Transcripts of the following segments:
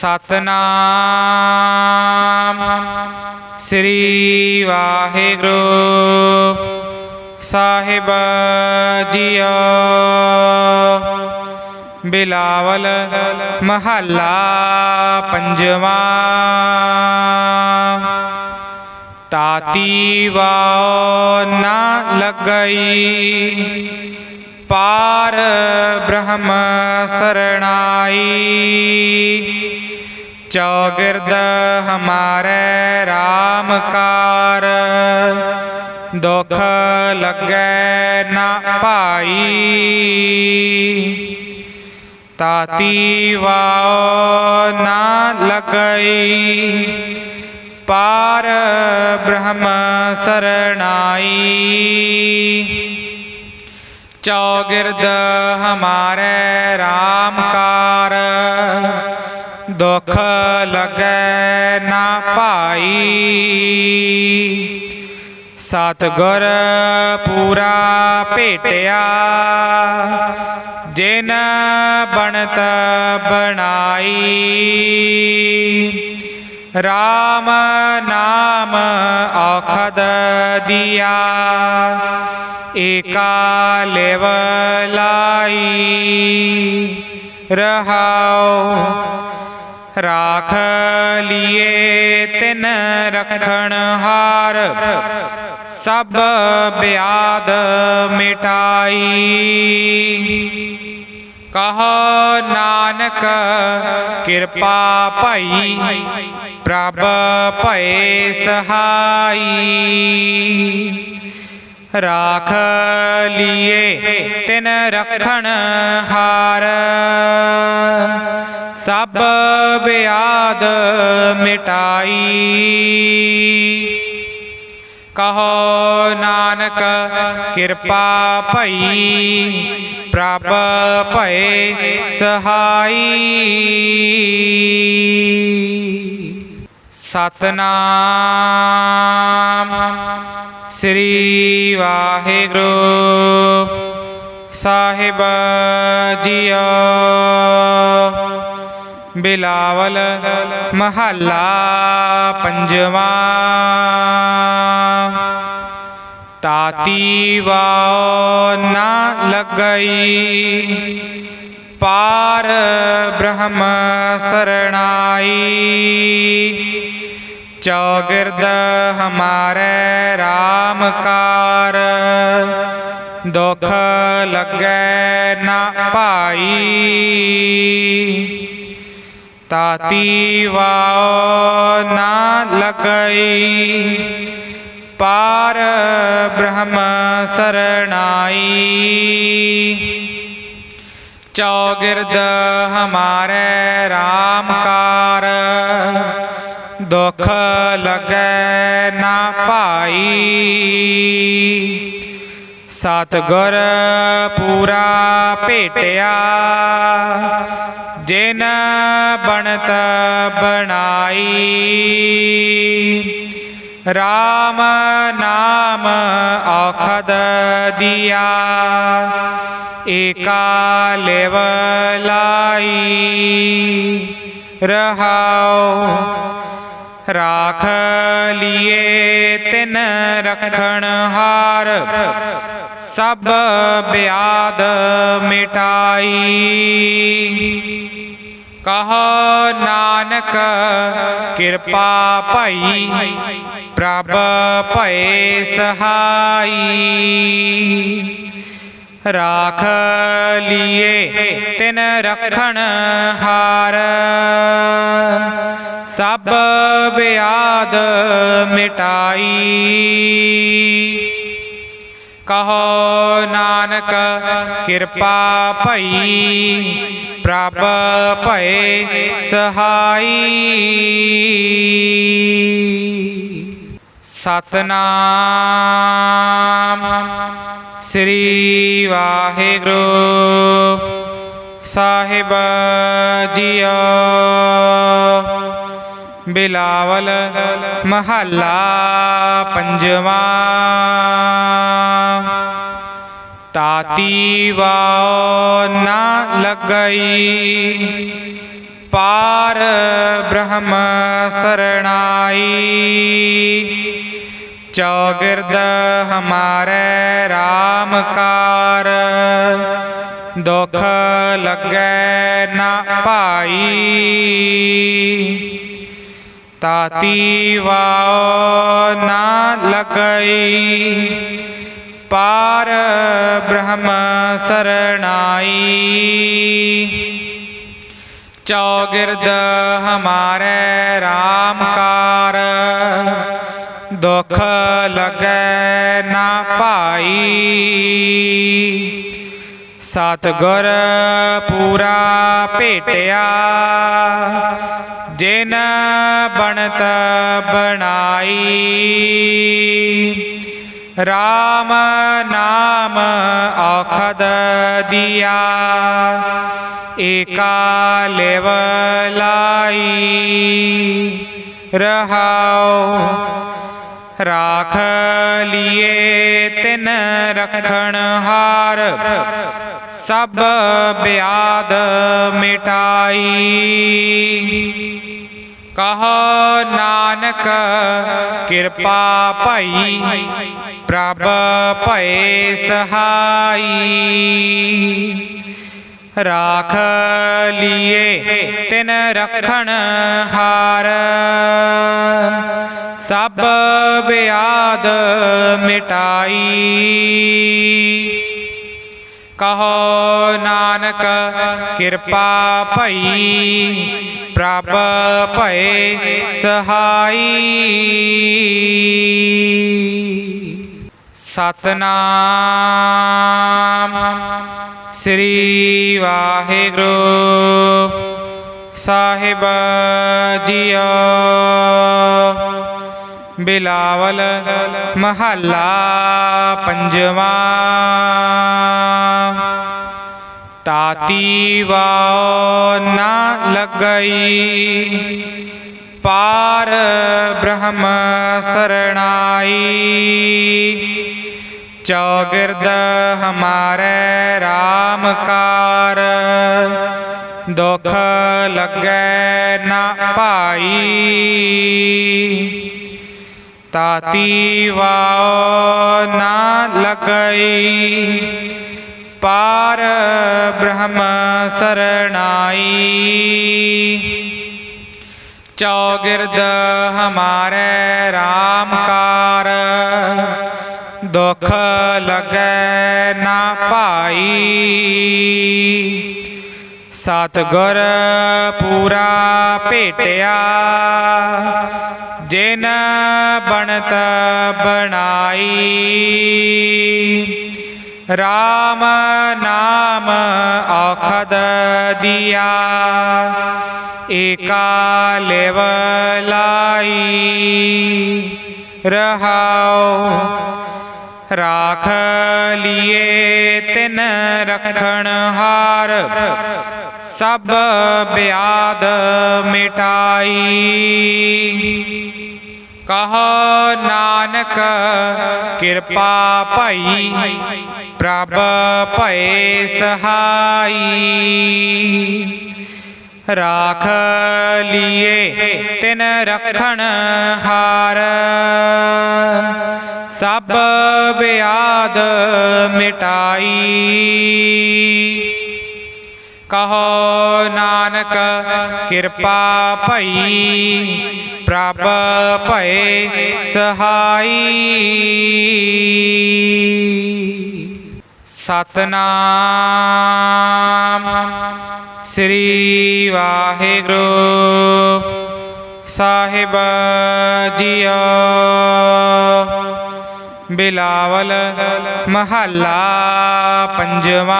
ਸਤਨਾਮ ਸ੍ਰੀ ਵਾਹਿਗੁਰੂ ਸਾਹਿਬ ਜੀਓ। ਬਿਲਾਵਲ ਮਹੱਲਾ ਪੰਜਵਾਂ। ਤਾਤੀ ਵਾਉ ਨਾ ਲੱਗਈ, ਪਾਰ ਬ੍ਰਹਮ ਸਰਣਾਈ। ਚੌਗਿਰਦ ਹਮਾਰੇ ਰਾਮਕਾਰ ਦੁਖ ਲੱਗੈ ਨਾ ਭਾਈ। ਤਾਤੀ ਵਾਉ ਨਾ ਲੱਗਈ। ਪਾਰ ਬ੍ਰਹਮ ਸਰਣਾਈ। ਚੌਗਿਰਦ ਹਮਾਰੇ RAM ਕਾਰ। ਦੁਖ ਲੱਗੈ ਨਾ ਭਾਈ। ਸਤਿਗੁਰ ਪੂਰਾ ਭੇਟਿਆ, ਜਿਨ ਬਣਤ ਬਣਾਈ। RAM ਨਾਮ ਔਖਦ ਦਿਆ, ਏਕਾ ਲਿਵ ਲਾਈ। ਰਹਾਉ ਰਾਖ ਲਿਏ ਤਿਨ ਰਖਣ ਹਾਰ। ਸਭ ਬਿਆਦ ਮਿਟਾਈ। ਕਹੋ ਨਾਨਕ, ਕਿਰਪਾ ਭਈ, ਪ੍ਰਭ ਭਏ ਸਹਾਈ। ਰਾਖ ਲਿਏ ਤਿਨ ਰਖਣ ਹਾਰ। ਸਭ ਬਿਆਦ ਮਿਟਾਈ। ਕਹੋ ਨਾਨਕ, ਕਿਰਪਾ ਭਈ, ਪ੍ਰਭ ਭਏ ਸਹਾਈ। ਸਤਨਾਮ ਸ੍ਰੀ ਵਾਹਿਗੁਰੂ ਸਾਹਿਬ ਜੀਓ। ਬਿਲਾਵਲ ਮਹੱਲਾ ਪੰਜਵਾਂ। ਤਾਤੀ ਵਾਉ ਨਾ ਲਗਈ, ਪਾਰ ਬ੍ਰਹਮ ਸਰਣਾਈ। ਚੌਗਿਰਦ ਹਮਾਰੇ RAM ਕਾਰ, ਦੁਖ ਲੱਗੈ ਨਾ ਭਾਈ। ਤਾਤੀ ਵਾਉ ਨਾ ਲੱਗਈ। ਪਾਰ ਬ੍ਰਹਮ ਸਰਣਾਈ। ਚੌਗਿਰਦ ਹਮਾਰੇ ਰਾਮਕਾਰ ਦੁਖ ਲੱਗੈ ਨਾ ਭਾਈ। ਸਤਗੁਰ ਪੂਰਾ ਭੇਟਿਆ। ਜਿਨ ਬਣਤ ਬਣਾਈ। RAM ਨਾਮ ਔਖਦ ਦਿਆ। ਏਕਾ ਲਿਵ ਲਾਈ। ਰਹਾਉ ਰਾਖ ਲਿਏ ਤਿਨ ਰਖਣ ਹਾਰ। ਸਭ ਬਿਆਦ ਮਿਟਾਈ। ਕਹੋ ਨਾਨਕ, ਕਿਰਪਾ ਭਈ। ਪ੍ਰਭ ਭਏ ਸਹਾਈ। ਰਾਖ ਲਿਏ ਤਿਨ ਰਖਣ ਹਾਰ। ਸਭ ਬਿਆਦ ਮਿਟਾਈ। ਕਹੋ ਨਾਨਕ, ਕਿਰਪਾ ਭਈ। ਪ੍ਰਭ ਭਏ ਸਹਾਈ। ਸਤਨਾਮ ਸ੍ਰੀ ਵਾਹਿਗੁਰੂ ਸਾਹਿਬ ਜੀਓ। ਬਿਲਾਵਲ ਮਹੱਲਾ ਪੰਜਵਾਂ। ਤਾਤੀ ਵਾਉ ਨਾ ਲੱਗਈ। ਪਾਰ ਬ੍ਰਹਮ ਸਰਣਾਈ। ਚੌਗਿਰਦ ਹਮਾਰੇ ਰਾਮਕਾਰ ਦੁਖ ਲੱਗੈ ਨਾ ਭਾਈ। ਤਾਤੀ ਵਾਓ ਨਾ ਲਗਈ। ਪਾਰ ਬ੍ਰਹਮ ਸਰਣਾਈ। ਚੌਗਿਰਦ ਹਮਾਰੇ ਰਾਮਕਾਰ ਦੁਖ ਲੱਗੈ ਨਾ ਭਾਈ। ਸਤਿਗੁਰ ਪੂਰਾ ਭੇਟਿਆ। ਜਿਨ ਬਣਤ ਬਣਾਈ। RAM ਨਾਮ ਔਖਦ ਦਿਆ। ਏਕਾ ਲੇਵ ਲਾਈ। ਰਹਾਉ, ਰਾਖ ਲਿਏ ਤਿਨ ਰਖਣ ਹਾਰ। ਸਭ ਬਿਆਦ ਮਿਟਾਈ। ਕਹੋ ਨਾਨਕ, ਕਿਰਪਾ ਭਈ। ਪ੍ਰਭ ਭਏ ਸਹਾਈ। ਰਾਖ ਲਿਏ ਤਿਨ ਰਖਣ ਹਾਰ। ਸਭ ਬਿਆਦ ਮਿਟਾਈ। ਕਹੋ ਨਾਨਕ, ਕਿਰਪਾ ਭਈ। ਪ੍ਰਭ ਭਏ ਸਹਾਈ। ਸਤਨਾਮ ਸ੍ਰੀ ਵਾਹਿਗੁਰੂ ਸਾਹਿਬ ਜੀਓ। ਬਿਲਾਵਲ ਮਹੱਲਾ ਪੰਜਵਾਂ। ਤਾਤੀ ਵਾਓ ਨਾ ਲੱਗਈ। ਪਾਰ ਬ੍ਰਹਮ ਸਰਣਾਈ। ਚੌਗਿਰਦ ਹਮਾਰੇ ਰਾਮਕਾਰ ਦੁਖ ਲੱਗੈ ਨਾ ਭਾਈ। ਤਾਤੀ ਵਾਓ ਨਾ ਲਗਈ। ਪਾਰ ਬ੍ਰਹਮ ਸਰਣਾਈ। ਚੌਗਿਰਦ ਹਮਾਰੇ RAM ਕਾਰ ਦੁਖ ਲੱਗੈ ਨਾ ਭਾਈ। ਸਤਿਗੁਰ ਪੂਰਾ ਭੇਟਿਆ, ਜਿਨ ਬਣਤ ਬਣਾਈ। RAM ਨਾਮ ਔਖਦ ਦਿਆ ਏਕਾ ਲੇਵ ਲਾਈ ਰਹਾਉ ਰਾਖ ਲਿਏ ਤਿਨ ਰਖਣ ਹਾਰ ਸਭ ਬਿਆਦ ਮਿਟਾਈ ਕਹੋ ਨਾਨਕ, ਕਿਰਪਾ ਭਈ। ਪ੍ਰਭ ਭਏ ਸਹਾਈ। ਰਾਖ ਲਿਏ ਤਿਨ ਰਖਣ ਹਾਰ। ਸਭ ਬਿਆਦ ਮਿਟਾਈ। ਕਹੋ ਨਾਨਕ, ਕਿਰਪਾ ਭਈ। ਪ੍ਰਭ ਭਏ ਸਹਾਈ। ਸਤਨਾਮ ਸ੍ਰੀ ਵਾਹਿਗੁਰੂ ਸਾਹਿਬ ਜੀਓ। ਬਿਲਾਵਲ ਮਹੱਲਾ ਪੰਜਵਾਂ।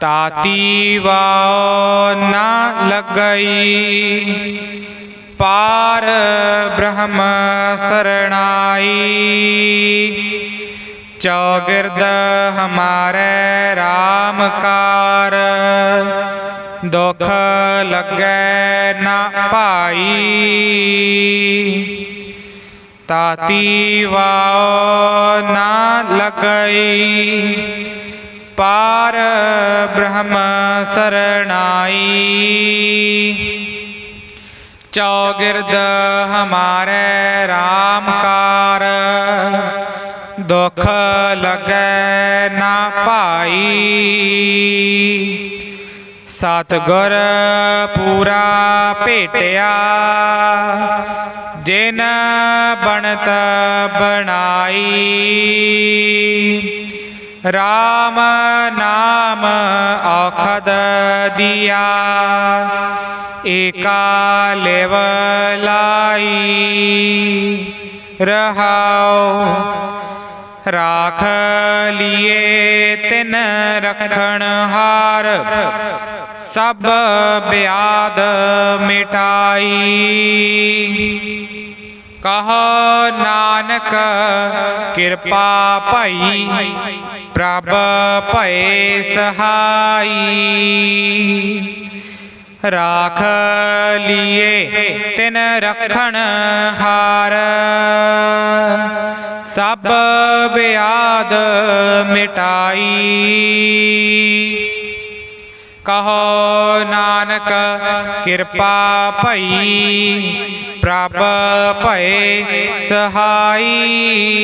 ਤਾਤੀ ਵਾਓ ਨਾ ਲਗਈ। ਪਾਰ ਬ੍ਰਹਮ ਸਰਣਾਈ। ਚੌਗਿਰਦ ਹਮਾਰੇ RAM ਦੁਖ ਲੱਗੈ ਨਾ ਭਾਈ। ਤਾਤੀ ਵਾਓ ਨਾ ਲਗਈ। ਪਾਰ ਬ੍ਰਹਮ ਸਰਣਾਈ। ਚੌਗਿਰਦ ਹਮਾਰੇ ਰਾਮਕਾਰ ਦੁਖ ਲੱਗੈ ਨਾ ਭਾਈ। ਸਤਿਗੁਰ ਪੂਰਾ ਭੇਟਿਆ। ਜਿਨ ਬਣਤ ਬਣਾਈ। RAM ਨਾਮ ਔਖਦ ਦਿਆ। ਏਕਾ ਲੇਵ ਲਾਈ। ਰਹਾਉ, ਰਾਖ ਲਿਏ ਤਿਨ ਰਖਣ ਹਾਰ। ਸਭ ਬਿਆਦ ਮਿਟਾਈ। ਕਹੋ ਨਾਨਕ ਕਿਰਪਾ ਭਈ। ਪ੍ਰਭ ਭਏ ਸਹਾਈ। ਰਾਖ ਲਿਏ ਤਿਨ ਰਖਣ ਹਾਰ। ਸਭ ਬਿਆਦ ਮਿਟਾਈ। ਕਹੋ ਨਾਨਕ ਕਿਰਪਾ ਭਈ। ਪ੍ਰਭ ਭਏ ਸਹਾਈ।